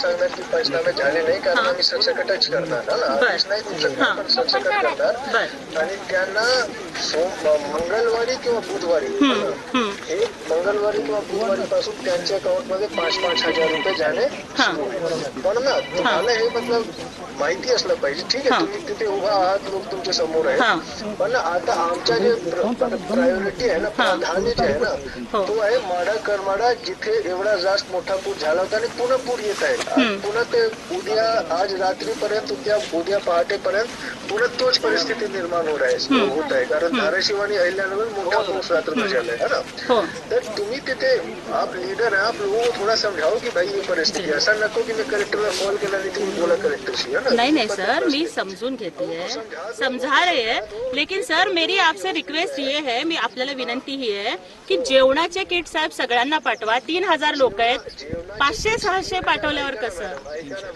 सांगणार की पंचनामे झाले नाही कारण. आम्ही सरसकटच करणार ना? नाही पण करणार. आणि त्यांना मंगळवारी किंवा बुधवारी. हे मंगळवारी किंवा बुधवारी पासून त्यांच्या अकाउंटमध्ये पाच पाच हजार रुपये जाणे हा. आहे. पण ना तुम्हाला हे मतलब माहिती असलं पाहिजे ठीक. आहे तुम्ही तिथे उभा आहात लोक तुमच्यासमोर. आहे पण आता आमच्या जे प्रायोरिटी आहे ना. प्राधान्य जे आहे ना हो. तो आहे माडा करमाडा जिथे एवढा जास्त मोठा पूर झाला होता आणि पुन्हा पूर येत आहे. पुन्हा ते उद्या आज रात्रीपर्यंत उद्या उद्या पहाटेपर्यंत पुन्हा तोच परिस्थिती निर्माण होत आहे होत आहे कारण धाराशिव आणि अहिल्यानगर मोठा पाऊस रात्र झालाय है ना? हो. तर तुम्ही तिथे आप लीडर है आप लोगों को थोड़ा समझाओ की भाई ये परिस्थिती है. असं नको की मी कलेक्टरला कॉल केला आणि तुम्ही बोला कलेक्टरशी है ना? नहीं नहीं सर मैं समझून घेती है समझा रहे हैं लेकिन सर मेरी आपसे रिक्वेस्ट ये है मी आपल्याला विनंती ही आहे की जेवणाचे किट साहेब सगळ्यांना पाठवा. तीन हजार लोक आहेत. पाचशे सहाशे पाठवल्यावर कसं?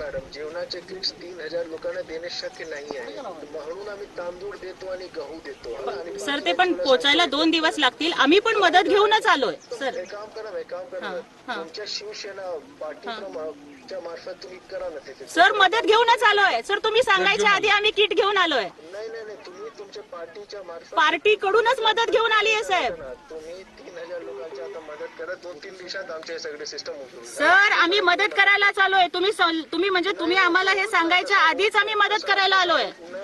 मॅडम जेवणाचे किट्स तीन हजार लोकांना देणे शक्य नाही आहे. म्हणून आम्ही तांदूळ देतो आणि गहू देतो. है सर ते पण पोचायला दोन दिवस लागतील. आम्ही पण मदत घेऊनच आलोय. सर. एक काम करा एक काम करा. हा. तुमच्या शिवसेना पार्टीच्या मार्फत तुम्ही करा ना सर मदत घेऊनच आलोय. सर तुम्ही सांगायच्या आधी आम्ही किट घेऊन आलोय. नाही नाही नाही. तुम्ही तुमच्या पार्टीच्या मार्फत पार्टी कडूनच मदत घेऊन आली आहे साहेब. करा. तुम्ही तीन हजार लोकांची आता मदत करा. दोन तीन दिवसात आमचे सगळे सिस्टम उचलून सर आम्ही मदत करायला आलोय तुम्ही सं- तुम्ही म्हणजे तुम्ही आम्हाला हे सांगायच्या आधीच आम्ही मदत करायला आलोय. नाही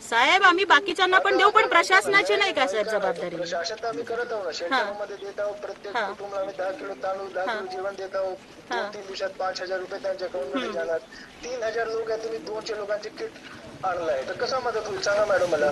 साहेब आम्ही बाकीच्यांना पण देऊ पण प्रशासनाची नाही का साहेब जबाबदारी? प्रशासन तर आम्ही करत आहोत ना. शेतकऱ्यांमध्ये देत आहोत प्रत्येक हा. कुटुंबाला आम्ही दहा किलो तांदूळ दहा किलो जेवण देत आहोत. दोन तीन दिवसात पाच हजार रुपये त्यांच्या अकाउंटमध्ये जाणार. तीन हजार लोक आहेत तुम्ही दोनशे लोकांचे किट आणलाय. तर कसा मदत होईल? सांगा मॅडम मला.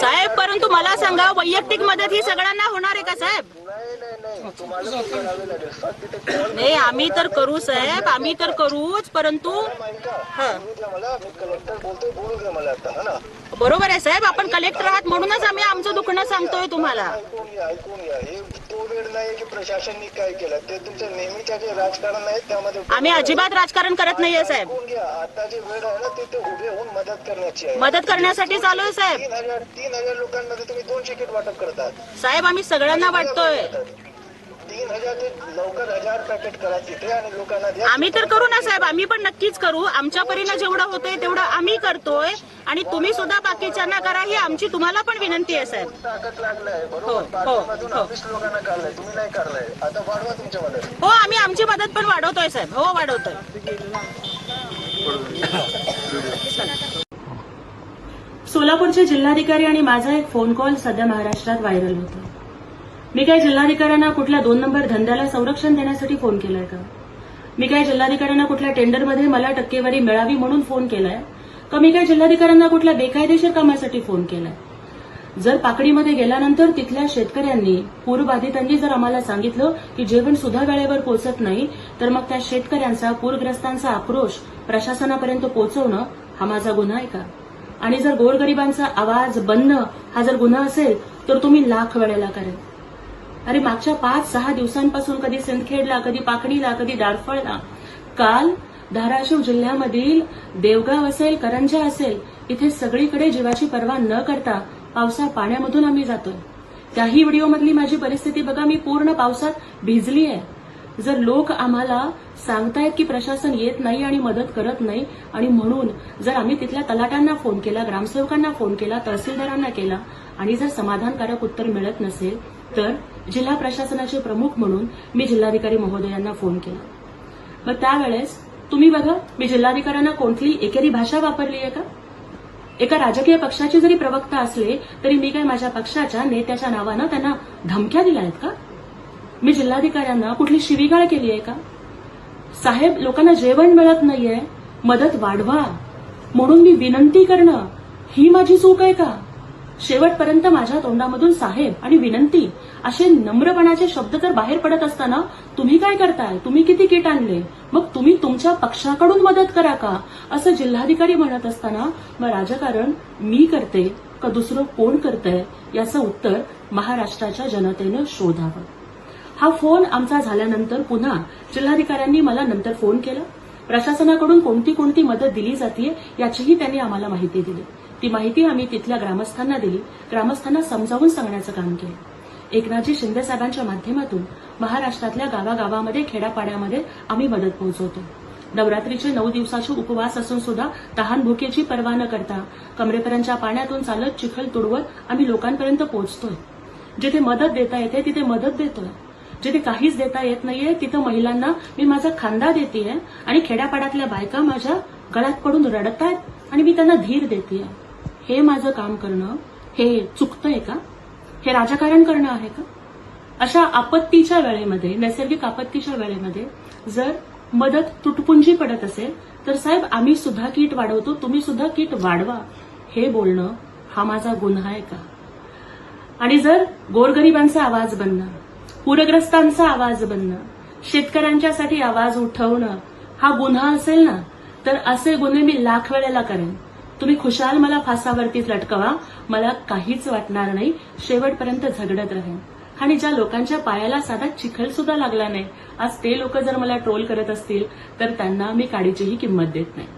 साहेब परंतु मला सांगा वैयक्तिक मदत ही सगळ्यांना होणार आहे का साहेब? नाही नाही नाही. तुम्हाला ते करावे लागेल. फक्त तिथे कॉल नाही आम्ही तर करू साहेब. आम्ही तर करूच परंतु माहिती का? हा. बोलू द्या मला. मी कलेक्टर बोलतोय बोलू द्या मला आता हा ना? बरोबर आहे साहेब आपण कलेक्टर आहात म्हणूनच आम्ही आमचं दुखणं सांगतोय तुम्हाला. ऐकून घ्या ऐकून घ्या. हे तो वेळ नाही की प्रशासनने काय केलं ते नेहमीच्या जे राजकारण आहे त्यामध्ये आम्ही अजिबात राजकारण करत नाहीये साहेब. ऐकून घ्या आता जे वेळ आहे ना ते ते उभे होऊन मदत करण्याची आहे. मदत करण्यासाठी चालू आहे साहेब. तीन हजार तीन हजार लोकांमध्ये तुम्ही दोनशे किट वाटप करतात. साहेब आम्ही सगळ्यांना वाटतोय. तीन हजार लवकर हजार पॅकेट करा तिथे आणि लोकांना द्या आम्ही तर करू ना साहेब आम्ही पण नक्कीच करू. आमच्या परीनं जेवढं होतंय तेवढं आम्ही करतोय. आणि तुम्ही सुद्धा बाकीच्यांना करा ही आमची तुम्हाला पण विनंती आहे साहेब. ताकद लागलाय हो, बरोबर हो, हो. ऑफिस लोकांना काढलाय तुम्ही नाही काढलाय आता वाढवा तुमच्या मदत हो आम्ही आमची मदत पण वाढवतोय साहेब. हो वाढवतोय. सोलापूरचे जिल्हाधिकारी आणि माझा एक फोन कॉल सध्या महाराष्ट्रात व्हायरल होतो मी काय जिल्हाधिकाऱ्यांना कुठल्या दोन नंबर धंद्याला संरक्षण देण्यासाठी फोन केलाय का? मी काय जिल्हाधिकाऱ्यांना कुठल्या टेंडरमध्ये मला टक्केवारी मिळावी म्हणून फोन केलाय? का मी काय जिल्हाधिकाऱ्यांना कुठल्या बेकायदेशीर कामासाठी फोन केलाय? जर पाकडीमध्ये गेल्यानंतर तिथल्या शेतकऱ्यांनी पूरबाधितांनी जर आम्हाला सांगितलं की जेवण सुद्धा वेळेवर पोहोचत नाही तर मग त्या शेतकऱ्यांचा पूरग्रस्तांचा आक्रोश प्रशासनापर्यंत पोहोचवणं हा माझा गुन्हा आहे का? आणि जर गोरगरिबांचा आवाज बनणं हा जर गुन्हा असेल तर तुम्ही लाख वेळेला करेल. अरे मागच्या पाच सहा दिवसांपासून कधी सिंदखेडला कधी पाकडीला कधी डारफळला काल धाराशिव जिल्ह्यामधील देवगाव असेल करंजा असेल इथे सगळीकडे जीवाची पर्वा न करता पावसा पाण्यामधून आम्ही जातोय. त्याही व्हिडिओमधली माझी परिस्थिती बघा मी पूर्ण पावसात भिजली आहे जर लोक आम्हाला सांगतायत की प्रशासन येत नाही आणि मदत करत नाही आणि म्हणून जर आम्ही तिथल्या तलाट्यांना फोन केला ग्रामसेवकांना फोन केला तहसीलदारांना केला आणि जर समाधानकारक उत्तर मिळत नसेल तर जिल्हा प्रशासनाचे प्रमुख म्हणून मी जिल्हाधिकारी महोदयांना फोन केला. मग त्यावेळेस तुम्ही बघा मी जिल्हाधिकाऱ्यांना कोणतीही एकेरी भाषा वापरली आहे का? एका राजकीय पक्षाचे जरी प्रवक्ता असले तरी मी काय माझ्या पक्षाच्या नेत्याच्या नावानं त्यांना धमक्या दिल्या आहेत का? मी जिल्हाधिकाऱ्यांना कुठली शिवीगाळ केली आहे का? साहेब लोकांना जेवण मिळत नाहीये मदत वाढवा. म्हणून मी विनंती करणं ही माझी चूक आहे का? शेवटपर्यंत माझ्या तोंडामधून साहेब आणि विनंती असे नम्रपणाचे शब्द तर बाहेर पडत असताना तुम्ही काय करताय? तुम्ही किती किट आणले? मग तुम्ही तुमच्या पक्षाकडून मदत करा का? असं जिल्हाधिकारी म्हणत असताना मग राजकारण मी करते का दुसरं कोण करतंय? याचं उत्तर महाराष्ट्राच्या जनतेनं शोधावं. हा फोन आमचा झाल्यानंतर पुन्हा जिल्हाधिकाऱ्यांनी मला नंतर फोन केला. प्रशासनाकडून कोणती कोणती मदत दिली जाते याचीही त्यांनी आम्हाला माहिती दिली. ती माहिती आम्ही तिथल्या ग्रामस्थांना दिली. ग्रामस्थांना समजावून सांगण्याचं काम केलं. एकनाथजी शिंदे साहेबांच्या माध्यमातून महाराष्ट्रातल्या गावागावामध्ये खेड्यापाड्यामध्ये आम्ही मदत पोहोचवतो. नवरात्रीचे नऊ दिवसाचे उपवास असून सुद्धा तहान भुकेची पर्वा न करता कमरेपर्यंतच्या पाण्यातून चालत चिखल तुडवत आम्ही लोकांपर्यंत पोहोचतोय. जिथे मदत देता येते तिथे मदत देतोय. जिथे काहीच देता येत नाहीये तिथं महिलांना मी माझा खांदा देतेय आणि खेड्यापाड्यातल्या बायका माझ्या गळ्यात पडून रडतायत आणि मी त्यांना धीर देते हे माझं काम करणं हे चुकतंय का? हे राजकारण करणं आहे का? अशा आपत्तीच्या वेळेमध्ये नैसर्गिक आपत्तीच्या वेळेमध्ये जर मदत तुटपुंजी पडत असेल तर साहेब आम्ही सुद्धा किट वाढवतो तुम्ही सुद्धा किट वाढवा. हे बोलणं हा माझा गुन्हा आहे का? आणि जर गोरगरिबांचा आवाज बनणं पूरग्रस्तांचा आवाज बनणं शेतकऱ्यांच्यासाठी आवाज उठवणं हा गुन्हा असेल ना तर असे गुन्हे मी लाख वेळेला करेन. तुम्ही खुशाल मला फासावरतीच लटकवा मला काहीच वाटणार नाही शेवटपर्यंत झगडत राहीन. आणि ज्या लोकांच्या पायाला साधा चिखल सुद्धा लागला नाही आज ते लोक जर मला ट्रोल करत असतील तर त्यांना मी काडीचीही किंमत देत नाही.